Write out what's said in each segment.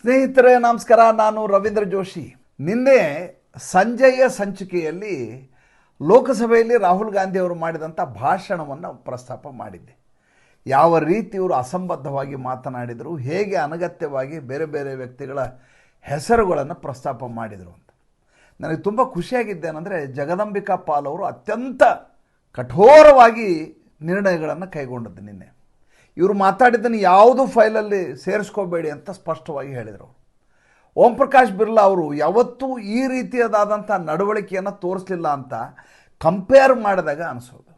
ಸ್ನೇಹಿತರೆ, ನಮಸ್ಕಾರ. ನಾನು ರವೀಂದ್ರ ಜೋಶಿ. ನಿನ್ನೆ ಸಂಜೆಯ ಸಂಚಿಕೆಯಲ್ಲಿ ಲೋಕಸಭೆಯಲ್ಲಿ ರಾಹುಲ್ ಗಾಂಧಿ ಅವರು ಮಾಡಿದಂಥ ಭಾಷಣವನ್ನು ಪ್ರಸ್ತಾಪ ಮಾಡಿದ್ದೆ. ಯಾವ ರೀತಿ ಇವರು ಅಸಂಬದ್ಧವಾಗಿ ಮಾತನಾಡಿದರು, ಹೇಗೆ ಅನಗತ್ಯವಾಗಿ ಬೇರೆ ಬೇರೆ ವ್ಯಕ್ತಿಗಳ ಹೆಸರುಗಳನ್ನು ಪ್ರಸ್ತಾಪ ಮಾಡಿದರು ಅಂತ. ನನಗೆ ತುಂಬ ಖುಷಿಯಾಗಿದ್ದೇನೆಂದರೆ ಜಗದಂಬಿಕಾ ಪಾಲ್ ಅವರು ಅತ್ಯಂತ ಕಠೋರವಾಗಿ ನಿರ್ಣಯಗಳನ್ನು ಕೈಗೊಂಡದ್ದು ನಿನ್ನೆ. ಇವರು ಮಾತಾಡಿದ್ದನ್ನು ಯಾವುದು ಫೈಲಲ್ಲಿ ಸೇರಿಸ್ಕೋಬೇಡಿ ಅಂತ ಸ್ಪಷ್ಟವಾಗಿ ಹೇಳಿದರು ಓಂ ಪ್ರಕಾಶ್ ಬಿರ್ಲಾ ಅವರು ಯಾವತ್ತೂ ಈ ರೀತಿಯದಾದಂಥ ನಡವಳಿಕೆಯನ್ನು ತೋರಿಸಲಿಲ್ಲ ಅಂತ ಕಂಪೇರ್ ಮಾಡಿದಾಗ ಅನಿಸೋದು.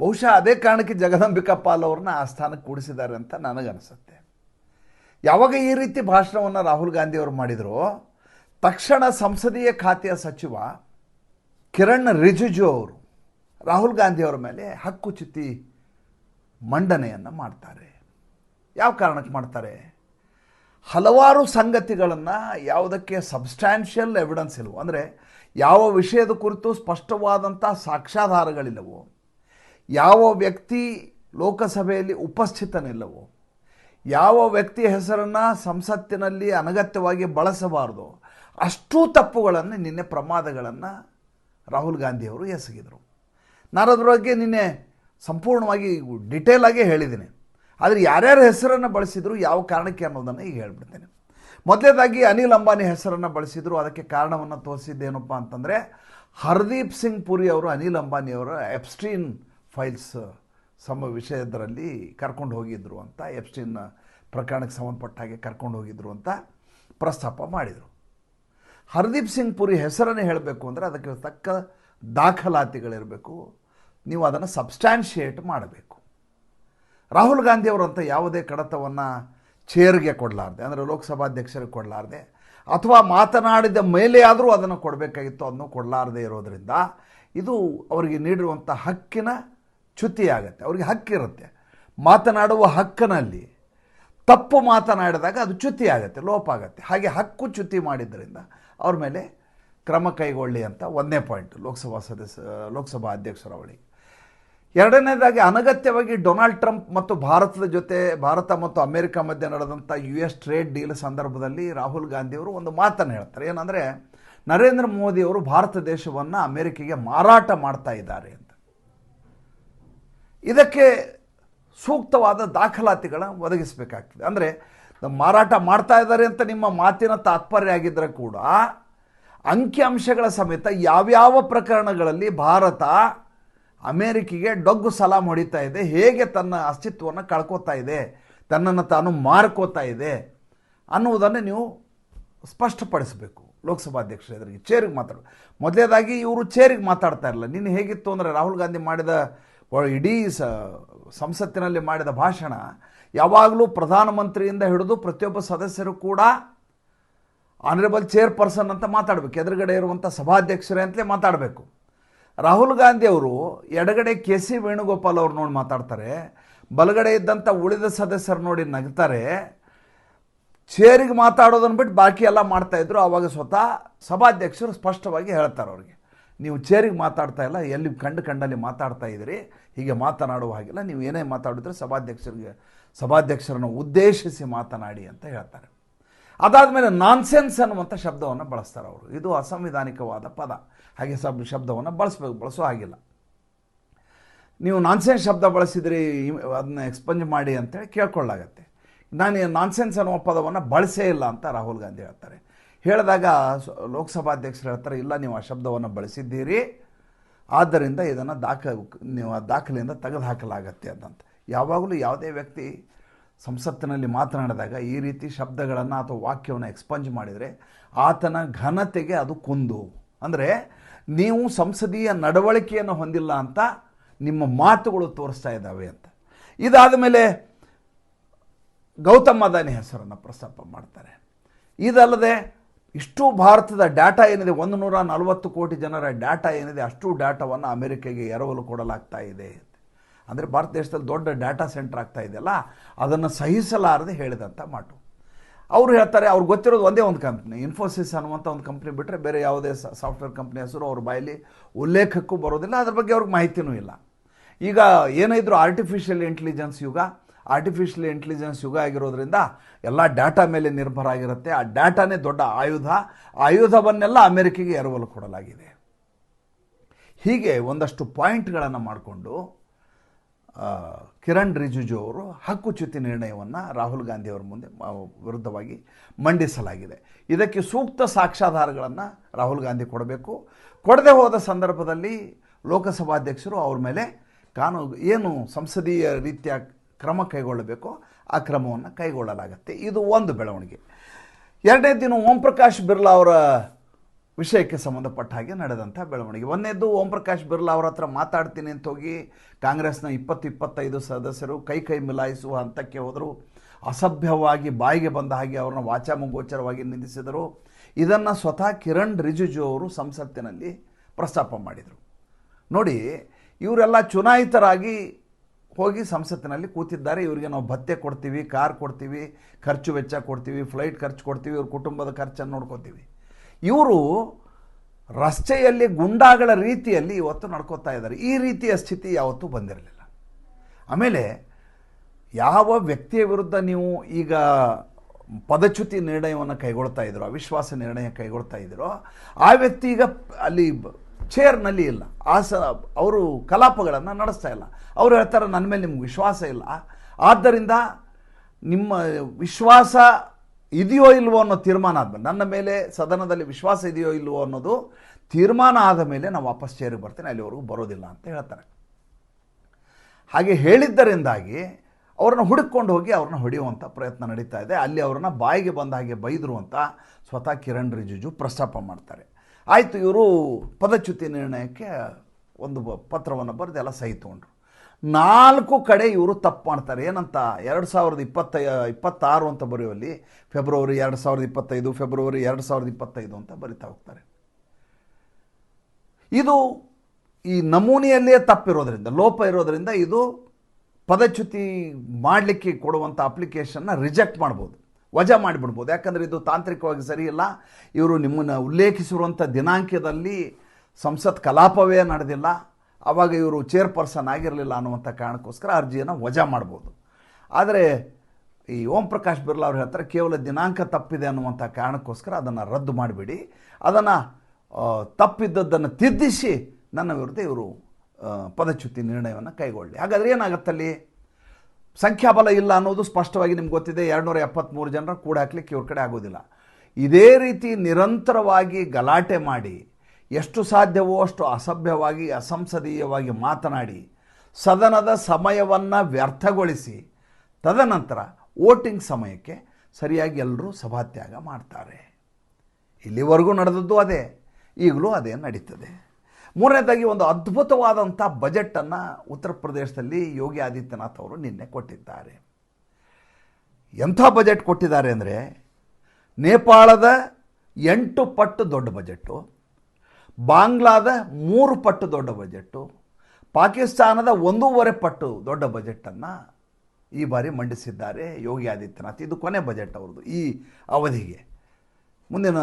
ಬಹುಶಃ ಅದೇ ಕಾರಣಕ್ಕೆ ಜಗದಂಬಿಕಾ ಪಾಲ್ ಅವ್ರನ್ನ ಆ ಸ್ಥಾನಕ್ಕೆ ಕೂಡಿಸಿದ್ದಾರೆ ಅಂತ ನನಗನ್ನಿಸುತ್ತೆ ಯಾವಾಗ ಈ ರೀತಿ ಭಾಷಣವನ್ನು ರಾಹುಲ್ ಗಾಂಧಿ ಅವರು ಮಾಡಿದರು, ತಕ್ಷಣ ಸಂಸದೀಯ ಖಾತೆಯ ಸಚಿವ ಕಿರಣ್ ರಿಜಿಜು ಅವರು, ರಾಹುಲ್ ಗಾಂಧಿ ಅವರ ಮೇಲೆ ಹಕ್ಕುಚ್ಯುತಿ ಮಂಡನೆಯನ್ನು ಮಾಡ್ತಾರೆ. ಯಾವ ಕಾರಣಕ್ಕೆ ಮಾಡ್ತಾರೆ? ಹಲವಾರು ಸಂಗತಿಗಳನ್ನು ಯಾವುದಕ್ಕೆ ಸಬ್ಸ್ಟ್ಯಾನ್ಷಿಯಲ್ ಎವಿಡೆನ್ಸ್ ಇಲ್ಲವೋ ಅಂದರೆ ಯಾವ ವಿಷಯದ ಕುರಿತು ಸ್ಪಷ್ಟವಾದಂಥ ಸಾಕ್ಷ್ಯಾಧಾರಗಳಿಲ್ಲವೋ, ಯಾವ ವ್ಯಕ್ತಿ ಲೋಕಸಭೆಯಲ್ಲಿ ಉಪಸ್ಥಿತನಿಲ್ಲವೋ, ಯಾವ ವ್ಯಕ್ತಿ ಹೆಸರನ್ನು ಸಂಸತ್ತಿನಲ್ಲಿ ಅನಗತ್ಯವಾಗಿ ಬಳಸಬಾರದು, ಅಷ್ಟೂ ತಪ್ಪುಗಳನ್ನು ನಿನ್ನೆ ಪ್ರಮಾದಗಳನ್ನು ರಾಹುಲ್ ಗಾಂಧಿಯವರು ಎಸಗಿದರು. ನಾನು ಅದ್ರ ಬಗ್ಗೆ ನಿನ್ನೆ ಸಂಪೂರ್ಣವಾಗಿ ಡಿಟೇಲ್ ಆಗಿ ಹೇಳಿದ್ದೀನಿ. ಆದರೆ ಯಾರ್ಯಾರ ಹೆಸರನ್ನು ಬಳಸಿದ್ರು ಯಾವ ಕಾರಣಕ್ಕೆ ಅನ್ನೋದನ್ನು ಈಗ ಹೇಳ್ಬಿಡ್ತೇನೆ. ಮೊದಲೇದಾಗಿ ಅನಿಲ್ ಅಂಬಾನಿ ಹೆಸರನ್ನು ಬಳಸಿದ್ರು, ಅದಕ್ಕೆ ಕಾರಣವನ್ನು ತೋರಿಸಿದ್ದೇನಪ್ಪ ಅಂತಂದರೆ ಹರ್ದೀಪ್ ಸಿಂಗ್ ಪುರಿ ಅವರು, ಅನಿಲ್ ಅಂಬಾನಿಯವರ ಎಪ್ಸ್ಟೀನ್ ಫೈಲ್ಸ್ ಸಮ ವಿಷಯದರಲ್ಲಿ ಕರ್ಕೊಂಡು ಹೋಗಿದ್ರು ಅಂತ ಎಪ್ಸ್ಟೀನ್ ಪ್ರಕರಣಕ್ಕೆ ಸಂಬಂಧಪಟ್ಟ ಹಾಗೆ ಕರ್ಕೊಂಡು ಹೋಗಿದ್ರು ಅಂತ ಪ್ರಸ್ತಾಪ ಮಾಡಿದರು. ಹರ್ದೀಪ್ ಸಿಂಗ್ ಪುರಿ ಹೆಸರನ್ನೇ ಹೇಳಬೇಕು ಅಂದರೆ ಅದಕ್ಕೆ ತಕ್ಕ ದಾಖಲಾತಿಗಳಿರಬೇಕು. ನೀವು ಅದನ್ನು ಸಬ್ಸ್ಟ್ಯಾನ್ಷಿಯೇಟ್ ಮಾಡಬೇಕು. ರಾಹುಲ್ ಗಾಂಧಿ ಅವರಂಥ ಯಾವುದೇ ಕಡತವನ್ನು ಚೇರ್ಗೆ ಕೊಡಲಾರ್ದೆ, ಅಂದರೆ ಲೋಕಸಭಾಧ್ಯಕ್ಷರಿಗೆ ಕೊಡಲಾರ್ದೆ, ಅಥವಾ ಮಾತನಾಡಿದ ಮೇಲೆ ಆದರೂ ಅದನ್ನು ಕೊಡಬೇಕಾಗಿತ್ತು ಅದನ್ನು ಕೊಡಲಾರದೆ ಇರೋದರಿಂದ ಇದು ಅವರಿಗೆ ನೀಡಿರುವಂಥ ಹಕ್ಕಿನ ಚ್ಯುತಿಯಾಗತ್ತೆ. ಅವರಿಗೆ ಹಕ್ಕಿರುತ್ತೆ ಮಾತನಾಡುವ ಹಕ್ಕಿನಲ್ಲಿ ತಪ್ಪು ಮಾತನಾಡಿದಾಗ ಅದು ಚ್ಯುತಿ ಆಗುತ್ತೆ ಲೋಪ ಆಗುತ್ತೆ. ಹಾಗೆ ಹಕ್ಕು ಚ್ಯುತಿ ಮಾಡಿದ್ದರಿಂದ ಅವ್ರ ಮೇಲೆ ಕ್ರಮ ಕೈಗೊಳ್ಳಿ ಅಂತ ಒಂದನೇ ಪಾಯಿಂಟ್ ಲೋಕಸಭಾ ಸದಸ್ಯ, ಲೋಕಸಭಾ ಅಧ್ಯಕ್ಷರವಳಿಗೆ ಎರಡನೇದಾಗಿ ಅನಗತ್ಯವಾಗಿ ಡೊನಾಲ್ಡ್ ಟ್ರಂಪ್ ಮತ್ತು ಭಾರತದ ಜೊತೆ, ಭಾರತ ಮತ್ತು ಅಮೆರಿಕ ಮಧ್ಯೆ ನಡೆದಂಥ ಯು ಎಸ್ ಟ್ರೇಡ್ ಡೀಲ್ ಸಂದರ್ಭದಲ್ಲಿ ರಾಹುಲ್ ಗಾಂಧಿಯವರು ಒಂದು ಮಾತನ್ನು ಹೇಳ್ತಾರೆ. ಏನಂದರೆ, ನರೇಂದ್ರ ಮೋದಿಯವರು ಭಾರತ ದೇಶವನ್ನು ಅಮೆರಿಕೆಗೆ ಮಾರಾಟ ಮಾಡ್ತಾ ಇದ್ದಾರೆ ಅಂತ. ಇದಕ್ಕೆ ಸೂಕ್ತವಾದ ದಾಖಲಾತಿಗಳ ಒದಗಿಸಬೇಕಾಗ್ತದೆ. ಅಂದರೆ ಮಾರಾಟ ಮಾಡ್ತಾ ಇದ್ದಾರೆ ಅಂತ ನಿಮ್ಮ ಮಾತಿನ ತಾತ್ಪರ್ಯ ಆಗಿದ್ದರೆ ಕೂಡ ಅಂಕಿಅಂಶಗಳ ಸಮೇತ ಯಾವ್ಯಾವ ಪ್ರಕರಣಗಳಲ್ಲಿ ಭಾರತ ಅಮೇರಿಕೆಗೆ ಡೊಗ್ಗು ಸಲಾಮ್ ಹೊಡಿತಾ ಇದೆ. ಹೇಗೆ ತನ್ನ ಅಸ್ತಿತ್ವವನ್ನು ಕಳ್ಕೊತಾ ಇದೆ, ತನ್ನನ್ನು ತಾನು ಮಾರ್ಕೋತಾ ಇದೆ ಅನ್ನುವುದನ್ನು ನೀವು ಸ್ಪಷ್ಟಪಡಿಸಬೇಕು. ಲೋಕಸಭಾಧ್ಯಕ್ಷರ ಎದುರಿಗೆ ಚೇರಿಗೆ ಮಾತಾಡ ಮೊದಲೇದಾಗಿ ಇವರು ಚೇರಿಗೆ ಮಾತಾಡ್ತಾ ಇರಲಿಲ್ಲ. ನಿನ್ನೆ ಹೇಗಿತ್ತು ಅಂದರೆ ರಾಹುಲ್ ಗಾಂಧಿ ಮಾಡಿದ ಇಡೀ ಸಂಸತ್ತಿನಲ್ಲಿ ಮಾಡಿದ ಭಾಷಣ ಯಾವಾಗಲೂ ಪ್ರಧಾನಮಂತ್ರಿಯಿಂದ ಹಿಡಿದು ಪ್ರತಿಯೊಬ್ಬ ಸದಸ್ಯರು ಕೂಡ ಆನರೇಬಲ್ ಚೇರ್ಪರ್ಸನ್ ಅಂತ ಮಾತಾಡಬೇಕು. ಎದುರುಗಡೆ ಇರುವಂಥ ಸಭಾಧ್ಯಕ್ಷರೇ ಅಂತಲೇ ಮಾತಾಡಬೇಕು. ರಾಹುಲ್ ಗಾಂಧಿ ಅವರು ಎಡಗಡೆ ಕೆ ಸಿ ವೇಣುಗೋಪಾಲ್ ಅವ್ರು ನೋಡಿ ಮಾತಾಡ್ತಾರೆ, ಬಲಗಡೆ ಇದ್ದಂಥ ಉಳಿದ ಸದಸ್ಯರು ನೋಡಿ ನಗ್ತಾರೆ, ಚೇರಿಗೆ ಮಾತಾಡೋದನ್ನು ಬಿಟ್ಟು ಬಾಕಿ ಎಲ್ಲ ಮಾಡ್ತಾಯಿದ್ರು ಆವಾಗ ಸ್ವತಃ ಸಭಾಧ್ಯಕ್ಷರು ಸ್ಪಷ್ಟವಾಗಿ ಹೇಳ್ತಾರೆ ಅವ್ರಿಗೆ, ನೀವು ಚೇರಿಗೆ ಮಾತಾಡ್ತಾ ಇಲ್ಲ, ಎಲ್ಲಿ ಕಂಡು ಕಂಡಲ್ಲಿ ಮಾತಾಡ್ತಾ ಇದ್ದೀರಿ, ಹೀಗೆ ಮಾತನಾಡುವ ಹಾಗಿಲ್ಲ, ನೀವು ಏನೇ ಮಾತಾಡಿದ್ರೆ ಸಭಾಧ್ಯಕ್ಷರಿಗೆ, ಸಭಾಧ್ಯಕ್ಷರನ್ನು ಉದ್ದೇಶಿಸಿ ಮಾತನಾಡಿ ಅಂತ ಹೇಳ್ತಾರೆ. ಅದಾದಮೇಲೆ ನಾನ್ಸೆನ್ಸ್ ಅನ್ನುವಂಥ ಶಬ್ದವನ್ನು ಬಳಸ್ತಾರೆ ಅವರು. ಇದು ಅಸಂವಿಧಾನಿಕವಾದ ಪದ. ಹಾಗೆ ಸಬ್ ಶಬ್ದವನ್ನು ಬಳಸಬೇಕು. ಬಳಸೋ ಹಾಗಿಲ್ಲ. ನೀವು ನಾನ್ಸೆನ್ಸ್ ಶಬ್ದ ಬಳಸಿದ್ರಿ ಅದನ್ನ ಎಕ್ಸ್ಪಂಜ್ ಮಾಡಿ ಅಂತೇಳಿ ಕೇಳ್ಕೊಳ್ಳಾಗತ್ತೆ. ನಾನು ನಾನ್ಸೆನ್ಸ್ ಅನ್ನುವ ಪದವನ್ನು ಬಳಸೇ ಇಲ್ಲ ಅಂತ ರಾಹುಲ್ ಗಾಂಧಿ ಹೇಳ್ತಾರೆ. ಹೇಳಿದಾಗ ಲೋಕಸಭಾ ಲೋಕಸಭಾಧ್ಯಕ್ಷರು ಹೇಳ್ತಾರೆ, ಇಲ್ಲ, ನೀವು ಆ ಶಬ್ದವನ್ನು ಬಳಸಿದ್ದೀರಿ, ಆದ್ದರಿಂದ ಇದನ್ನು ದಾಖ, ನೀವು ಆ ದಾಖಲೆಯಿಂದ ತೆಗೆದು ಹಾಕಲಾಗತ್ತೆ ಅದಂತ ಯಾವಾಗಲೂ ಯಾವುದೇ ವ್ಯಕ್ತಿ ಸಂಸತ್ತಿನಲ್ಲಿ ಮಾತನಾಡಿದಾಗ ಈ ರೀತಿ ಶಬ್ದಗಳನ್ನು ಅಥವಾ ವಾಕ್ಯವನ್ನು ಎಕ್ಸ್ಪಂಜ್ ಮಾಡಿದರೆ ಆತನ ಘನತೆಗೆ ಅದು ಕುಂದು. ಅಂದರೆ ನೀವು ಸಂಸದೀಯ ನಡವಳಿಕೆಯನ್ನು ಹೊಂದಿಲ್ಲ ಅಂತ ನಿಮ್ಮ ಮಾತುಗಳು ತೋರಿಸ್ತಾ ಇದ್ದಾವೆ ಅಂತ. ಇದಾದ ಮೇಲೆ ಗೌತಮ್ ಅದಾನಿ ಹೆಸರನ್ನು ಪ್ರಸ್ತಾಪ ಮಾಡ್ತಾರೆ. ಇದಲ್ಲದೆ ಇಷ್ಟು ಭಾರತದ ಡಾಟಾ ಏನಿದೆ ಒಂದು ನೂರ ನಲವತ್ತು ಕೋಟಿ ಜನರ ಡಾಟಾ ಏನಿದೆ, ಅಷ್ಟು ಡಾಟಾವನ್ನು ಅಮೆರಿಕೆಗೆ ಎರವಲು ಕೊಡಲಾಗ್ತಾ ಇದೆ ಅಂದರೆ ಭಾರತ ದೇಶದಲ್ಲಿ ದೊಡ್ಡ ಡಾಟಾ ಸೆಂಟರ್ ಆಗ್ತಾ ಇದೆಯಲ್ಲ, ಅದನ್ನು ಸಹಿಸಲಾರದೆ ಹೇಳಿದಂಥ ಮಾತು. ಅವರು ಹೇಳ್ತಾರೆ ಅವ್ರಿಗೆ ಗೊತ್ತಿರೋದು ಒಂದೇ ಒಂದು ಕಂಪ್ನಿ ಇನ್ಫೋಸಿಸ್ ಅನ್ನುವಂಥ ಒಂದು ಕಂಪ್ನಿ ಬಿಟ್ಟರೆ ಬೇರೆ ಯಾವುದೇ ಸಾಫ್ಟ್ವೇರ್ ಕಂಪ್ನಿ ಹೆಸರು ಅವ್ರ ಬಾಯಲ್ಲಿ ಉಲ್ಲೇಖಕ್ಕೂ ಬರೋದಿಲ್ಲ. ಅದ್ರ ಬಗ್ಗೆ ಅವ್ರಿಗೆ ಮಾಹಿತಿನೂ ಇಲ್ಲ. ಈಗ ಏನಿದ್ರು ಆರ್ಟಿಫಿಷಿಯಲ್ ಇಂಟೆಲಿಜೆನ್ಸ್ ಯುಗ ಆರ್ಟಿಫಿಷಿಯಲ್ ಇಂಟೆಲಿಜೆನ್ಸ್ ಯುಗ ಆಗಿರೋದ್ರಿಂದ ಎಲ್ಲ ಡಾಟಾ ಮೇಲೆ ನಿರ್ಭರ ಆಗಿರುತ್ತೆ. ಆ ಡಾಟಾನೇ ದೊಡ್ಡ ಆಯುಧ. ಆಯುಧವನ್ನೆಲ್ಲ ಅಮೆರಿಕೆಗೆ ಎರವಲು ಕೊಡಲಾಗಿದೆ. ಹೀಗೆ ಒಂದಷ್ಟು ಪಾಯಿಂಟ್ಗಳನ್ನು ಮಾಡಿಕೊಂಡು ಕಿರಣ್ ರಿಜಿಜು ಅವರು ಹಕ್ಕುಚ್ಯುತಿ ನಿರ್ಣಯವನ್ನು ರಾಹುಲ್ ಗಾಂಧಿ ಅವರ ಮುಂದೆ ವಿರುದ್ಧವಾಗಿ ಮಂಡಿಸಲಾಗಿದೆ. ಇದಕ್ಕೆ ಸೂಕ್ತ ಸಾಕ್ಷ್ಯಾಧಾರಗಳನ್ನು ರಾಹುಲ್ ಗಾಂಧಿ ಕೊಡಬೇಕು. ಕೊಡದೆ ಹೋದ ಸಂದರ್ಭದಲ್ಲಿ ಲೋಕಸಭಾಧ್ಯಕ್ಷರು ಅವ್ರ ಮೇಲೆ ಕಾನೂನು ಏನು ಸಂಸದೀಯ ರೀತಿಯ ಕ್ರಮ ಕೈಗೊಳ್ಳಬೇಕೋ ಆ ಕ್ರಮವನ್ನು ಕೈಗೊಳ್ಳಲಾಗುತ್ತೆ. ಇದು ಒಂದು ಬೆಳವಣಿಗೆ. ಎರಡನೇ ದಿನ ಓಂ ಪ್ರಕಾಶ್ ಬಿರ್ಲಾ ಅವರ ವಿಷಯಕ್ಕೆ ಸಂಬಂಧಪಟ್ಟ ಹಾಗೆ ನಡೆದಂಥ ಬೆಳವಣಿಗೆ. ಒಂದೇದ್ದು ಓಂ ಪ್ರಕಾಶ್ ಬಿರ್ಲಾ ಅವ್ರ ಹತ್ರ ಮಾತಾಡ್ತೀನಿ ಅಂತ ಹೋಗಿ ಕಾಂಗ್ರೆಸ್ನ ಇಪ್ಪತ್ತು ಇಪ್ಪತ್ತೈದು ಸದಸ್ಯರು ಕೈ ಕೈ ಮಿಲಾಯಿಸುವ ಹಂತಕ್ಕೆ ಹೋದರು. ಅಸಭ್ಯವಾಗಿ ಬಾಯಿಗೆ ಬಂದ ಹಾಗೆ ಅವ್ರನ್ನ ವಾಚಾಮಗೋಚರವಾಗಿ ನಿಂದಿಸಿದರು. ಇದನ್ನು ಸ್ವತಃ ಕಿರಣ್ ರಿಜಿಜು ಅವರು ಸಂಸತ್ತಿನಲ್ಲಿ ಪ್ರಸ್ತಾಪ ಮಾಡಿದರು. ನೋಡಿ, ಇವರೆಲ್ಲ ಚುನಾಯಿತರಾಗಿ ಹೋಗಿ ಸಂಸತ್ತಿನಲ್ಲಿ ಕೂತಿದ್ದಾರೆ. ಇವರಿಗೆ ನಾವು ಭತ್ಯೆ ಕೊಡ್ತೀವಿ, ಕಾರ್ ಕೊಡ್ತೀವಿ, ಖರ್ಚು ವೆಚ್ಚ ಕೊಡ್ತೀವಿ, ಫ್ಲೈಟ್ ಖರ್ಚು ಕೊಡ್ತೀವಿ, ಇವ್ರ ಕುಟುಂಬದ ಖರ್ಚನ್ನು ನೋಡ್ಕೋತೀವಿ. ಇವರು ರಸ್ತೆಯಲ್ಲಿ ಗುಂಡಾಗಳ ರೀತಿಯಲ್ಲಿ ಇವತ್ತು ನಡ್ಕೋತಾ ಇದ್ದಾರೆ. ಈ ರೀತಿಯ ಸ್ಥಿತಿ ಯಾವತ್ತೂ ಬಂದಿರಲಿಲ್ಲ. ಆಮೇಲೆ ಯಾವ ವ್ಯಕ್ತಿಯ ವಿರುದ್ಧ ನೀವು ಈಗ ಪದಚ್ಯುತಿ ನಿರ್ಣಯವನ್ನು ಕೈಗೊಳ್ತಾ ಇದ್ದೀರೋ, ಅವಿಶ್ವಾಸ ನಿರ್ಣಯ ಕೈಗೊಳ್ತಾ ಇದ್ದೀರೋ, ಆ ವ್ಯಕ್ತಿ ಈಗ ಅಲ್ಲಿ ಚೇರ್ನಲ್ಲಿ ಇಲ್ಲ. ಆ ಸ, ಅವರು ಕಲಾಪಗಳನ್ನು ನಡೆಸ್ತಾ ಇಲ್ಲ. ಅವರು ಹೇಳ್ತಾರೆ, ನನ್ನ ಮೇಲೆ ನಿಮ್ಗೆ ವಿಶ್ವಾಸ ಇಲ್ಲ. ಆದ್ದರಿಂದ ನಿಮ್ಮ ವಿಶ್ವಾಸ ಇದೆಯೋ ಇಲ್ವೋ ಅನ್ನೋ ತೀರ್ಮಾನ ಆದಮೇಲೆ, ನನ್ನ ಮೇಲೆ ಸದನದಲ್ಲಿ ವಿಶ್ವಾಸ ಇದೆಯೋ ಇಲ್ವೋ ಅನ್ನೋದು ತೀರ್ಮಾನ ಆದ ಮೇಲೆ ನಾವು ವಾಪಸ್ ಚೇರಿಗೆ ಬರ್ತೇನೆ, ಅಲ್ಲಿವರೆಗೂ ಬರೋದಿಲ್ಲ ಅಂತ ಹೇಳ್ತಾರೆ. ಹಾಗೆ ಹೇಳಿದ್ದರಿಂದಾಗಿ ಅವ್ರನ್ನ ಹುಡುಕೊಂಡು ಹೋಗಿ ಅವ್ರನ್ನ ಹೊಡೆಯುವಂಥ ಪ್ರಯತ್ನ ನಡೀತಾ ಇದೆ. ಅಲ್ಲಿ ಅವ್ರನ್ನ ಬಾಯಿಗೆ ಬಂದ ಹಾಗೆ ಬೈದರು ಅಂತ ಸ್ವತಃ ಕಿರಣ್ ರಿಜಿಜು ಪ್ರಸ್ತಾಪ ಮಾಡ್ತಾರೆ. ಆಯಿತು, ಇವರು ಪದಚ್ಯುತಿ ನಿರ್ಣಯಕ್ಕೆ ಒಂದು ಪತ್ರವನ್ನು ಬರೆದು ಎಲ್ಲ ಸಹಿ ತೊಗೊಂಡ್ರು. ನಾಲ್ಕು ಕಡೆ ಇವರು ತಪ್ಪು ಮಾಡ್ತಾರೆ. ಏನಂತ? ಎರಡು ಸಾವಿರದ ಇಪ್ಪತ್ತೈ, ಇಪ್ಪತ್ತಾರು ಅಂತ ಬರೆಯುವಲ್ಲಿ, ಫೆಬ್ರವರಿ ಎರಡು ಸಾವಿರದ ಇಪ್ಪತ್ತೈದು, ಫೆಬ್ರವರಿ ಎರಡು ಸಾವಿರದ ಇಪ್ಪತ್ತೈದು ಅಂತ ಬರಿತಾ ಹೋಗ್ತಾರೆ. ಇದು ಈ ನಮೂನೆಯಲ್ಲೇ ತಪ್ಪಿರೋದ್ರಿಂದ, ಲೋಪ ಇರೋದ್ರಿಂದ ಇದು ಪದಚ್ಯುತಿ ಮಾಡಲಿಕ್ಕೆ ಕೊಡುವಂಥ ಅಪ್ಲಿಕೇಶನ್ನ ರಿಜೆಕ್ಟ್ ಮಾಡ್ಬೋದು. ವಜಾ ಮಾಡಿಬಿಡ್ಬೋದು. ಯಾಕಂದರೆ ಇದು ತಾಂತ್ರಿಕವಾಗಿ ಸರಿಯಿಲ್ಲ. ಇವರು ನಿಮ್ಮನ್ನು ಉಲ್ಲೇಖಿಸಿರುವಂಥ ದಿನಾಂಕದಲ್ಲಿ ಸಂಸತ್ ಕಲಾಪವೇ ನಡೆದಿಲ್ಲ. ಆವಾಗ ಇವರು ಚೇರ್ಪರ್ಸನ್ ಆಗಿರಲಿಲ್ಲ ಅನ್ನುವಂಥ ಕಾರಣಕ್ಕೋಸ್ಕರ ಅರ್ಜಿಯನ್ನು ವಜಾ ಮಾಡ್ಬೋದು. ಆದರೆ ಈ ಓಂ ಪ್ರಕಾಶ್ ಬಿರ್ಲಾ ಅವ್ರು ಹೇಳ್ತಾರೆ, ಕೇವಲ ದಿನಾಂಕ ತಪ್ಪಿದೆ ಅನ್ನುವಂಥ ಕಾರಣಕ್ಕೋಸ್ಕರ ಅದನ್ನು ರದ್ದು ಮಾಡಿಬಿಡಿ. ಅದನ್ನು ತಪ್ಪಿದ್ದದ್ದನ್ನು ತಿದ್ದಿಸಿ ನನ್ನ ವಿರುದ್ಧ ಇವರು ಪದಚ್ಯುತಿ ನಿರ್ಣಯವನ್ನು ಕೈಗೊಳ್ಳಿ. ಹಾಗಾದರೆ ಏನಾಗುತ್ತಲ್ಲಿ? ಸಂಖ್ಯಾಬಲ ಇಲ್ಲ ಅನ್ನೋದು ಸ್ಪಷ್ಟವಾಗಿ ನಿಮ್ಗೆ ಗೊತ್ತಿದೆ ಎರಡುನೂರ ಎಪ್ಪತ್ತ್ಮೂರು ಜನರ ಕೂಡ ಹಾಕ್ಲಿಕ್ಕೆ ಇವ್ರ ಕಡೆ ಆಗೋದಿಲ್ಲ. ಇದೇ ರೀತಿ ನಿರಂತರವಾಗಿ ಗಲಾಟೆ ಮಾಡಿ ಎಷ್ಟು ಸಾಧ್ಯವೋ ಅಷ್ಟು ಅಸಭ್ಯವಾಗಿ, ಅಸಂಸದೀಯವಾಗಿ ಮಾತನಾಡಿ, ಸದನದ ಸಮಯವನ್ನು ವ್ಯರ್ಥಗೊಳಿಸಿ, ತದನಂತರ ವೋಟಿಂಗ್ ಸಮಯಕ್ಕೆ ಸರಿಯಾಗಿ ಎಲ್ಲರೂ ಸಭಾತ್ಯಾಗ ಮಾಡ್ತಾರೆ. ಇಲ್ಲಿವರೆಗೂ ನಡೆದದ್ದು ಅದೇ, ಈಗಲೂ ಅದೇ ನಡೀತದೆ. ಮೂರನೇದಾಗಿ ಒಂದು ಅದ್ಭುತವಾದಂಥ ಬಜೆಟನ್ನು ಉತ್ತರ ಪ್ರದೇಶದಲ್ಲಿ ಯೋಗಿ ಆದಿತ್ಯನಾಥ್ ಅವರು ನಿನ್ನೆ ಕೊಟ್ಟಿದ್ದಾರೆ. ಎಂಥ ಬಜೆಟ್ ಕೊಟ್ಟಿದ್ದಾರೆ ಅಂದರೆ, ನೇಪಾಳದ ಎಂಟು ಪಟ್ಟು ದೊಡ್ಡ ಬಜೆಟ್ಟು ಬಾಂಗ್ಲಾದ ಮೂರು ಪಟ್ಟು ದೊಡ್ಡ ಬಜೆಟ್ಟು, ಪಾಕಿಸ್ತಾನದ ಒಂದೂವರೆ ಪಟ್ಟು ದೊಡ್ಡ ಬಜೆಟನ್ನು ಈ ಬಾರಿ ಮಂಡಿಸಿದ್ದಾರೆ ಯೋಗಿ ಆದಿತ್ಯನಾಥ್. ಇದು ಕೊನೆ ಬಜೆಟ್ ಅವ್ರದ್ದು ಈ ಅವಧಿಗೆ. ಮುಂದಿನ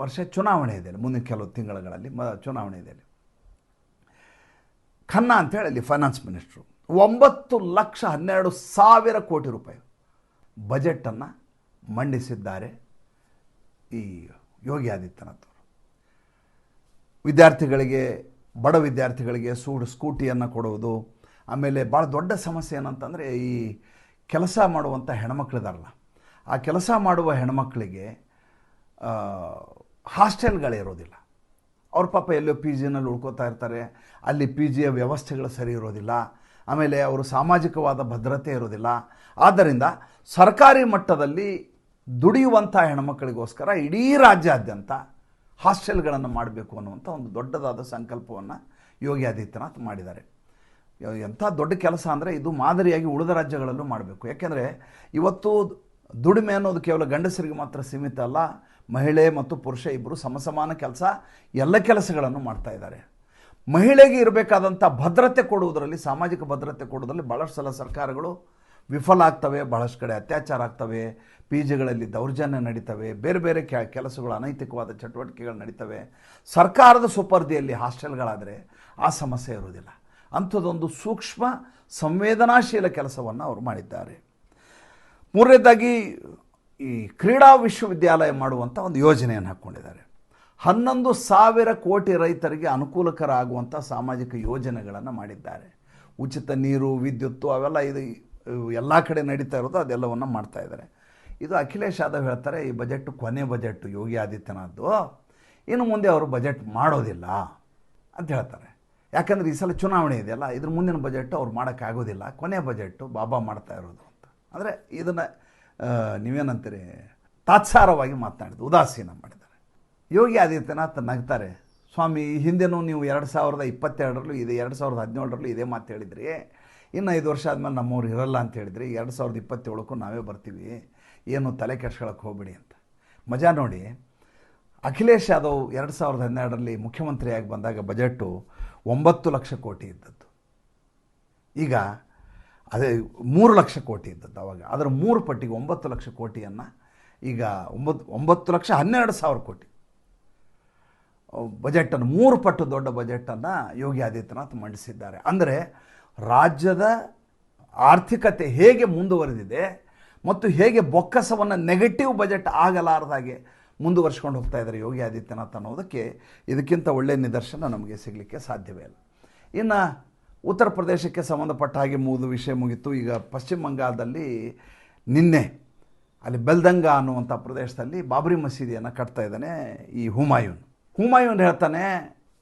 ವರ್ಷ ಚುನಾವಣೆ ಇದೆ ಮುಂದಿನ ಕೆಲವು ತಿಂಗಳುಗಳಲ್ಲಿ ಮ, ಚುನಾವಣೆ ಇದೆ ಖನ್ನಾ ಅಂತೇಳಿ ಅಲ್ಲಿ ಫೈನಾನ್ಸ್ ಮಿನಿಸ್ಟ್ರು ಒಂಬತ್ತು ಲಕ್ಷ ಹನ್ನೆರಡು ಸಾವಿರ ಕೋಟಿ ರೂಪಾಯಿ ಬಜೆಟನ್ನು ಮಂಡಿಸಿದ್ದಾರೆ ಈ ಯೋಗಿ ಆದಿತ್ಯನಾಥ್. ವಿದ್ಯಾರ್ಥಿಗಳಿಗೆ, ಬಡ ವಿದ್ಯಾರ್ಥಿಗಳಿಗೆ ಸೂಡು ಸ್ಕೂಟಿಯನ್ನು ಕೊಡುವುದು, ಆಮೇಲೆ ಭಾಳ ದೊಡ್ಡ ಸಮಸ್ಯೆ ಏನಂತಂದರೆ ಈ ಕೆಲಸ ಮಾಡುವಂಥ ಹೆಣ್ಮಕ್ಳಿದಾರಲ್ಲ. ಆ ಕೆಲಸ ಮಾಡುವ ಹೆಣ್ಮಕ್ಳಿಗೆ ಹಾಸ್ಟೆಲ್ಗಳಿರೋದಿಲ್ಲ ಅವ್ರ ಪಾಪ ಎಲ್ಲೋ ಪಿ ಜಿನಲ್ಲಿ ಉಳ್ಕೋತಾ ಇರ್ತಾರೆ, ಅಲ್ಲಿ ಪಿ ಜಿಯ ವ್ಯವಸ್ಥೆಗಳು ಸರಿ ಇರೋದಿಲ್ಲ, ಆಮೇಲೆ ಅವರು ಸಾಮಾಜಿಕವಾದ ಭದ್ರತೆ ಇರೋದಿಲ್ಲ. ಆದ್ದರಿಂದ ಸರ್ಕಾರಿ ಮಟ್ಟದಲ್ಲಿ ದುಡಿಯುವಂಥ ಹೆಣ್ಮಕ್ಳಿಗೋಸ್ಕರ ಇಡೀ ರಾಜ್ಯಾದ್ಯಂತ ಹಾಸ್ಟೆಲ್ಗಳನ್ನು ಮಾಡಬೇಕು ಅನ್ನುವಂಥ ಒಂದು ದೊಡ್ಡದಾದ ಸಂಕಲ್ಪವನ್ನು ಯೋಗಿ ಆದಿತ್ಯನಾಥ್ ಮಾಡಿದ್ದಾರೆ. ಎಂಥ ದೊಡ್ಡ ಕೆಲಸ ಅಂದರೆ ಇದು ಮಾದರಿಯಾಗಿ ಉಳಿದ ರಾಜ್ಯಗಳಲ್ಲೂ ಮಾಡಬೇಕು. ಯಾಕೆಂದರೆ ಇವತ್ತು ದುಡಿಮೆ ಅನ್ನೋದು ಕೇವಲ ಗಂಡಸರಿಗೆ ಮಾತ್ರ ಸೀಮಿತ ಅಲ್ಲ, ಮಹಿಳೆ ಮತ್ತು ಪುರುಷ ಇಬ್ಬರು ಸಮಸಮಾನ ಕೆಲಸ, ಎಲ್ಲ ಕೆಲಸಗಳನ್ನು ಮಾಡ್ತಾ ಇದ್ದಾರೆ. ಮಹಿಳೆಗೆ ಇರಬೇಕಾದಂಥ ಭದ್ರತೆ ಕೊಡುವುದರಲ್ಲಿ, ಸಾಮಾಜಿಕ ಭದ್ರತೆ ಕೊಡುವುದರಲ್ಲಿ ಭಾಳಷ್ಟು ಸಲ ಸರ್ಕಾರಗಳು ವಿಫಲ ಆಗ್ತವೆ, ಬಹಳಷ್ಟು ಕಡೆ ಅತ್ಯಾಚಾರ ಆಗ್ತವೆ ಪಿ ಜಿಗಳಲ್ಲಿ ದೌರ್ಜನ್ಯ ನಡೀತವೆ, ಬೇರೆ ಬೇರೆ ಕೆಲಸಗಳು ಅನೈತಿಕವಾದ ಚಟುವಟಿಕೆಗಳು ನಡೀತವೆ. ಸರ್ಕಾರದ ಸುಪರ್ದಿಯಲ್ಲಿ ಹಾಸ್ಟೆಲ್ಗಳಾದರೆ ಆ ಸಮಸ್ಯೆ ಇರುವುದಿಲ್ಲ. ಅಂಥದ್ದೊಂದು ಸೂಕ್ಷ್ಮ, ಸಂವೇದನಾಶೀಲ ಕೆಲಸವನ್ನು ಅವರು ಮಾಡಿದ್ದಾರೆ. ಮೂರನೇದಾಗಿ, ಈ ಕ್ರೀಡಾ ವಿಶ್ವವಿದ್ಯಾಲಯ ಮಾಡುವಂಥ ಒಂದು ಯೋಜನೆಯನ್ನು ಹಾಕ್ಕೊಂಡಿದ್ದಾರೆ. ಹನ್ನೊಂದು ಸಾವಿರ ಕೋಟಿ ರೈತರಿಗೆ ಅನುಕೂಲಕರ ಆಗುವಂಥ ಸಾಮಾಜಿಕ ಯೋಜನೆಗಳನ್ನು ಮಾಡಿದ್ದಾರೆ. ಉಚಿತ ನೀರು, ವಿದ್ಯುತ್ತು, ಅವೆಲ್ಲ ಇದು ಎಲ್ಲ ಕಡೆ ನಡೀತಾ ಇರೋದು ಅದೆಲ್ಲವನ್ನು ಮಾಡ್ತಾ ಇದ್ದಾರೆ. ಇದು ಅಖಿಲೇಶ್ ಯಾದವ್ ಹೇಳ್ತಾರೆ, ಈ ಬಜೆಟ್ ಕೊನೆ ಬಜೆಟ್ ಯೋಗಿ ಆದಿತ್ಯನಾಥ್ದು. ಇನ್ನು ಮುಂದೆ ಅವರು ಬಜೆಟ್ ಮಾಡೋದಿಲ್ಲ ಅಂತ ಹೇಳ್ತಾರೆ. ಯಾಕಂದರೆ ಈ ಸಲ ಚುನಾವಣೆ ಇದೆಯಲ್ಲ, ಇದ್ರ ಮುಂದಿನ ಬಜೆಟ್ ಅವ್ರು ಮಾಡೋಕ್ಕಾಗೋದಿಲ್ಲ ಕೊನೆ ಬಜೆಟ್ಟು ಬಾಬಾ ಮಾಡ್ತಾ ಇರೋದು ಅಂತ. ಅಂದರೆ ಇದನ್ನು ನೀವೇನಂತೀರಿ? ತಾತ್ಸಾರವಾಗಿ ಮಾತನಾಡಿದ್ರು ಉದಾಸೀನ ಮಾಡಿದ್ದಾರೆ. ಯೋಗಿ ಆದಿತ್ಯನಾಥ್ ನಗ್ತಾರೆ, ಸ್ವಾಮಿ, ಹಿಂದೆನೂ ನೀವು ಎರಡು ಸಾವಿರದ ಇಪ್ಪತ್ತೆರಡರಲ್ಲೂ ಇದೆ, ಎರಡು ಸಾವಿರದ ಹದಿನೇಳರಲ್ಲೂ ಇದೇ ಮಾತು ಹೇಳಿದ್ರಿ. ಇನ್ನು ಐದು ವರ್ಷ ಆದಮೇಲೆ ನಮ್ಮವ್ರು ಇರಲ್ಲ ಅಂತ ಹೇಳಿದ್ರಿ. ಎರಡು ಸಾವಿರದ ಇಪ್ಪತ್ತೇಳಕ್ಕೂ ನಾವೇ ಬರ್ತೀವಿ. ಏನು ತಲೆ ಕೆಡ್ಸ್ಕೊಳಕ್ಕೆ ಹೋಗ್ಬಿಡಿ ಅಂತ. ಮಜಾ ನೋಡಿ, ಅಖಿಲೇಶ್ ಯಾದವ್ ಎರಡು ಸಾವಿರದ ಹನ್ನೆರಡರಲ್ಲಿ ಮುಖ್ಯಮಂತ್ರಿಯಾಗಿ ಬಂದಾಗ ಬಜೆಟ್ಟು ಒಂಬತ್ತು ಲಕ್ಷ ಕೋಟಿ ಇದ್ದದ್ದು. ಈಗ ಅದೇ ಮೂರು ಲಕ್ಷ ಕೋಟಿ ಇದ್ದದ್ದು ಅವಾಗ. ಅದರ ಮೂರು ಪಟ್ಟಿಗೆ ಒಂಬತ್ತು ಲಕ್ಷ ಕೋಟಿಯನ್ನು ಈಗ ಒಂಬತ್ತು ಒಂಬತ್ತು ಲಕ್ಷ ಹನ್ನೆರಡು ಸಾವಿರ ಕೋಟಿ. ಬಜೆಟನ್ನು ಮೂರು ಪಟ್ಟು ದೊಡ್ಡ ಬಜೆಟನ್ನು ಯೋಗಿ ಆದಿತ್ಯನಾಥ್ ಮಂಡಿಸಿದ್ದಾರೆ. ಅಂದರೆ ರಾಜ್ಯದ ಆರ್ಥಿಕತೆ ಹೇಗೆ ಮುಂದುವರೆದಿದೆ ಮತ್ತು ಹೇಗೆ ಬೊಕ್ಕಸವನ್ನು ನೆಗೆಟಿವ್ ಬಜೆಟ್ ಆಗಲಾರದಾಗೆ ಮುಂದುವರ್ಸ್ಕೊಂಡು ಹೋಗ್ತಾ ಇದ್ದಾರೆ ಯೋಗಿ ಆದಿತ್ಯನಾಥ್ ಅನ್ನೋದಕ್ಕೆ ಇದಕ್ಕಿಂತ ಒಳ್ಳೆಯ ನಿದರ್ಶನ ನಮಗೆ ಸಿಗಲಿಕ್ಕೆ ಸಾಧ್ಯವೇ ಇಲ್ಲ. ಇನ್ನು ಉತ್ತರ ಪ್ರದೇಶಕ್ಕೆ ಸಂಬಂಧಪಟ್ಟ ಹಾಗೆ ಮೂರು ವಿಷಯ ಮುಗಿತು. ಈಗ ಪಶ್ಚಿಮ ಬಂಗಾಳದಲ್ಲಿ ನಿನ್ನೆ ಅಲ್ಲಿ ಬೆಲ್ದಂಗ ಅನ್ನುವಂಥ ಪ್ರದೇಶದಲ್ಲಿ ಬಾಬರಿ ಮಸೀದಿಯನ್ನು ಕಟ್ತಾ ಇದ್ದಾನೆ ಈ ಹುಮಾಯೂನ್. ಹುಮಾಯೂನ್ ಹೇಳ್ತಾನೆ,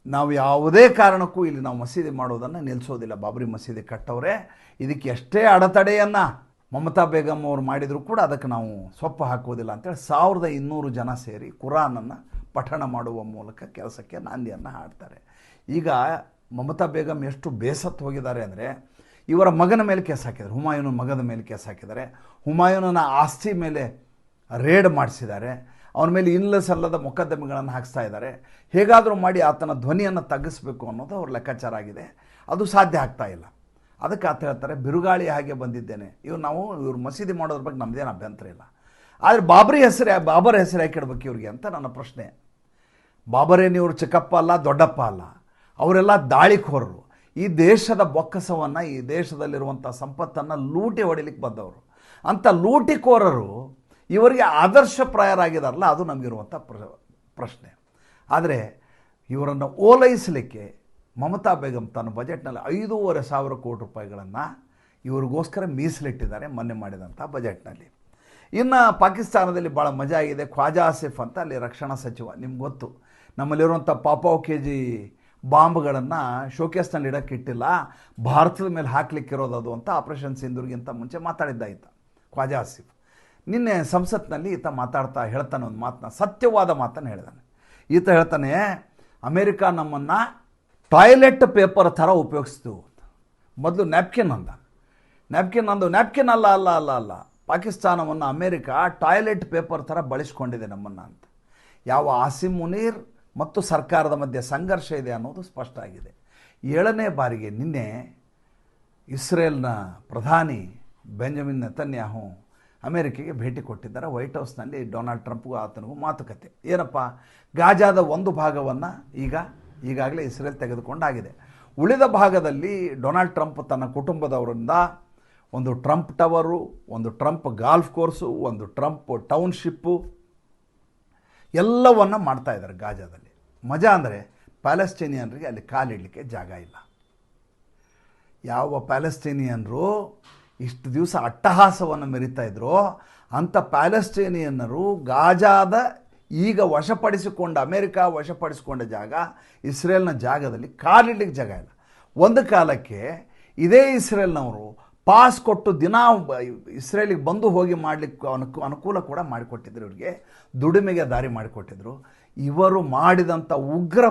ನಾವು ಯಾವುದೇ ಕಾರಣಕ್ಕೂ ಇಲ್ಲಿ ನಾವು ಮಸೀದಿ ಮಾಡೋದನ್ನು ನಿಲ್ಲಿಸೋದಿಲ್ಲ ಬಾಬರಿ ಮಸೀದಿ ಕಟ್ಟವ್ರೆ, ಇದಕ್ಕೆ ಎಷ್ಟೇ ಅಡೆತಡೆಯನ್ನು ಮಮತಾ ಬೇಗಂ ಅವರು ಮಾಡಿದರೂ ಕೂಡ ಅದಕ್ಕೆ ನಾವು ಸೊಪ್ಪು ಹಾಕೋದಿಲ್ಲ ಅಂತೇಳಿ ಸಾವಿರದ ಇನ್ನೂರು ಜನ ಸೇರಿ ಕುರಾನನ್ನು ಪಠಣ ಮಾಡುವ ಮೂಲಕ ಕೆಲಸಕ್ಕೆ ನಾಂದಿಯನ್ನು ಹಾಡ್ತಾರೆ. ಈಗ ಮಮತಾ ಬೇಗಂ ಎಷ್ಟು ಬೇಸತ್ತು ಹೋಗಿದ್ದಾರೆ ಅಂದರೆ ಇವರ ಮಗನ ಮೇಲೆ ಕೇಸ್ ಹಾಕಿದ್ದಾರೆ, ಹುಮಾಯೂನ ಮಗನ ಮೇಲೆ ಕೇಸ್ ಹಾಕಿದ್ದಾರೆ. ಹುಮಾಯೂನನ ಆಸ್ತಿ ಮೇಲೆ ರೇಡ್ ಮಾಡಿಸಿದ್ದಾರೆ. ಅವನ ಮೇಲೆ ಇಲ್ಲ ಅಲ್ಲದ ಮೊಕದ್ದಮೆಗಳನ್ನು ಹಾಕಿಸ್ತಾ ಇದ್ದಾರೆ. ಹೇಗಾದರೂ ಮಾಡಿ ಆತನ ಧ್ವನಿಯನ್ನು ತಗ್ಗಿಸ್ಬೇಕು ಅನ್ನೋದು ಅವ್ರ ಲೆಕ್ಕಾಚಾರ ಆಗಿದೆ. ಅದು ಸಾಧ್ಯ ಆಗ್ತಾ ಇಲ್ಲ. ಅದಕ್ಕೆ ಆತ ಹೇಳ್ತಾರೆ, ಬಿರುಗಾಳಿ ಹಾಗೆ ಬಂದಿದ್ದೇನೆ. ಇವ್ರು ನಾವು, ಇವ್ರು ಮಸೀದಿ ಮಾಡೋದ್ರ ಬಗ್ಗೆ ನಮ್ಮದೇನು ಅಭ್ಯಂತರ ಇಲ್ಲ. ಆದರೆ ಬಾಬರಿ ಹೆಸರು, ಬಾಬರ್ ಹೆಸರು ಯಾಕೆ ಇಡಬೇಕು ಇವ್ರಿಗೆ ಅಂತ ನನ್ನ ಪ್ರಶ್ನೆ. ಬಾಬರೇನು ಇವರು ಚಿಕ್ಕಪ್ಪ ಅಲ್ಲ, ದೊಡ್ಡಪ್ಪ ಅಲ್ಲ. ಅವರೆಲ್ಲ ದಾಳಿಕೋರರು. ಈ ದೇಶದ ಬೊಕ್ಕಸವನ್ನು, ಈ ದೇಶದಲ್ಲಿರುವಂಥ ಸಂಪತ್ತನ್ನು ಲೂಟಿ ಹೊಡಿಲಿಕ್ಕೆ ಬಂದವರು. ಅಂಥ ಲೂಟಿಕೋರರು ಇವರಿಗೆ ಆದರ್ಶಪ್ರಾಯರಾಗಿದಾರಲ್ಲ ಅದು ನಮಗಿರುವಂಥ ಪ್ರ, ಪ್ರಶ್ನೆ. ಆದರೆ ಇವರನ್ನು ಓಲೈಸಲಿಕ್ಕೆ ಮಮತಾ ಬೇಗಂ ತನ್ನ ಬಜೆಟ್ನಲ್ಲಿ ಐದೂವರೆ ಸಾವಿರ ಕೋಟಿ ರೂಪಾಯಿಗಳನ್ನು ಇವರಿಗೋಸ್ಕರ ಮೀಸಲಿಟ್ಟಿದ್ದಾರೆ ಮೊನ್ನೆ ಮಾಡಿದಂಥ ಬಜೆಟ್ನಲ್ಲಿ. ಇನ್ನು ಪಾಕಿಸ್ತಾನದಲ್ಲಿ ಭಾಳ ಮಜಾ ಆಗಿದೆ ಖ್ವಾಜಾ ಆಸಿಫ್ ಅಂತ ಅಲ್ಲಿ ರಕ್ಷಣಾ ಸಚಿವ, ನಿಮ್ಗೆ ಗೊತ್ತು. ನಮ್ಮಲ್ಲಿರುವಂಥ ಪಾಪಾವ್ ಕೆ ಜಿ ಬಾಂಬ್ಗಳನ್ನು ಶೋಕೇಸ್ನಲ್ಲಿ ಇಡೋಕ್ಕೆ ಭಾರತದ ಮೇಲೆ ಹಾಕ್ಲಿಕ್ಕಿರೋದು ಅದು ಅಂತ ಆಪರೇಷನ್ ಸಿಂಧೂರ್ಗಿಂತ ಮುಂಚೆ ಮಾತಾಡಿದ್ದಾಯಿತ ಖ್ವಾಜಾ ಆಸಿಫ್ ನಿನ್ನೆ ಸಂಸತ್ನಲ್ಲಿ ಈತ ಮಾತಾಡ್ತಾ ಹೇಳ್ತಾನೆ ಒಂದು ಮಾತನ್ನ ಸತ್ಯವಾದ ಮಾತನ್ನು ಹೇಳಿದಾನೆ. ಈತ ಹೇಳ್ತಾನೆ, ಅಮೇರಿಕಾ ನಮ್ಮನ್ನು ಟಾಯ್ಲೆಟ್ ಪೇಪರ್ ಥರ ಉಪಯೋಗಿಸ್ತೀವಿ ಮೊದಲು ನ್ಯಾಪ್ಕಿನ್ ಅಂದ. ನ್ಯಾಪ್ಕಿನ್ ಅಂದು, ನ್ಯಾಪ್ಕಿನ್ ಅಲ್ಲ ಅಲ್ಲ ಅಲ್ಲ ಅಲ್ಲ. ಪಾಕಿಸ್ತಾನವನ್ನು ಅಮೇರಿಕ ಟಾಯ್ಲೆಟ್ ಪೇಪರ್ ಥರ ಬಳಸ್ಕೊಂಡಿದೆ ನಮ್ಮನ್ನು ಅಂತ. ಯಾವ ಆಸಿಮ್ ಮುನೀರ್ ಮತ್ತು ಸರ್ಕಾರದ ಮಧ್ಯೆ ಸಂಘರ್ಷ ಇದೆ ಅನ್ನೋದು ಸ್ಪಷ್ಟ ಆಗಿದೆ. ಏಳನೇ ಬಾರಿಗೆ ನಿನ್ನೆ ಇಸ್ರೇಲ್ನ ಪ್ರಧಾನಿ ಬೆಂಜಮಿನ್ ನೆತನ್ಯಾಹು ಅಮೇರಿಕೆಗೆ ಭೇಟಿ ಕೊಟ್ಟಿದ್ದಾರೆ. ವೈಟ್ ಹೌಸ್ನಲ್ಲಿ ಡೊನಾಲ್ಡ್ ಟ್ರಂಪ್ಗೂ ಆತನಿಗೂ ಮಾತುಕತೆ. ಏನಪ್ಪ, ಗಾಜಾದ ಒಂದು ಭಾಗವನ್ನು ಈಗ ಈಗಾಗಲೇ ಇಸ್ರೇಲ್ ತೆಗೆದುಕೊಂಡಾಗಿದೆ. ಉಳಿದ ಭಾಗದಲ್ಲಿ ಡೊನಾಲ್ಡ್ ಟ್ರಂಪ್ ತನ್ನ ಕುಟುಂಬದವರಿಂದ ಒಂದು ಟ್ರಂಪ್ ಟವರು, ಒಂದು ಟ್ರಂಪ್ ಗಾಲ್ಫ್ ಕೋರ್ಸು, ಒಂದು ಟ್ರಂಪ್ ಟೌನ್ಶಿಪ್ಪು ಎಲ್ಲವನ್ನು ಮಾಡ್ತಾ ಇದ್ದಾರೆ ಗಾಜಾದಲ್ಲಿ. ಮಜಾ ಅಂದರೆ ಪ್ಯಾಲೆಸ್ಟೀನಿಯನ್ರಿಗೆ ಅಲ್ಲಿ ಕಾಲಿಡಲಿಕ್ಕೆ ಜಾಗ ಇಲ್ಲ. ಯಾವ ಪ್ಯಾಲೆಸ್ಟೀನಿಯನ್ರು ಇಷ್ಟು ದಿವಸ ಅಟ್ಟಹಾಸವನ್ನು ಮೆರಿತಾ ಇದ್ರೋ, ಅಂಥ ಪ್ಯಾಲೆಸ್ಟೀನಿಯನ್ನರು ಗಾಜಾದ ಈಗ ವಶಪಡಿಸಿಕೊಂಡ ಅಮೇರಿಕ, ವಶಪಡಿಸಿಕೊಂಡ ಜಾಗ, ಇಸ್ರೇಲ್ನ ಜಾಗದಲ್ಲಿ ಕಾಲಿಡ್ಲಿಕ್ಕೆ ಜಾಗ ಇಲ್ಲ. ಒಂದು ಕಾಲಕ್ಕೆ ಇದೇ ಇಸ್ರೇಲ್ನವರು ಪಾಸ್ ಕೊಟ್ಟು ದಿನ ಇಸ್ರೇಲಿಗೆ ಬಂದು ಹೋಗಿ ಮಾಡಲಿಕ್ಕೆ ಅನುಕೂ ಅನುಕೂಲ ಕೂಡ ಮಾಡಿಕೊಟ್ಟಿದ್ರು ಇವರಿಗೆ. ದುಡಿಮೆಗೆ ದಾರಿ ಮಾಡಿಕೊಟ್ಟಿದ್ರು. ಇವರು ಮಾಡಿದಂಥ ಉಗ್ರ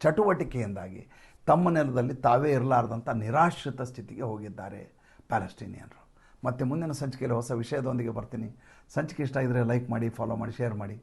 ಚಟುವಟಿಕೆಯಿಂದಾಗಿ ತಮ್ಮ ನೆಲದಲ್ಲಿ ತಾವೇ ಇರಲಾರ್ದಂಥ ನಿರಾಶ್ರಿತ ಸ್ಥಿತಿಗೆ ಹೋಗಿದ್ದಾರೆ ಪ್ಯಾಲೆಸ್ಟೀನಿಯನ್ರು. ಮತ್ತು ಮುಂದಿನ ಸಂಚಿಕೆಯಲ್ಲಿ ಹೊಸ ವಿಷಯದೊಂದಿಗೆ ಬರ್ತೀನಿ. ಸಂಚಿಕೆ ಇಷ್ಟ ಇದ್ದರೆ ಲೈಕ್ ಮಾಡಿ ಫಾಲೋ ಮಾಡಿ ಶೇರ್ ಮಾಡಿ.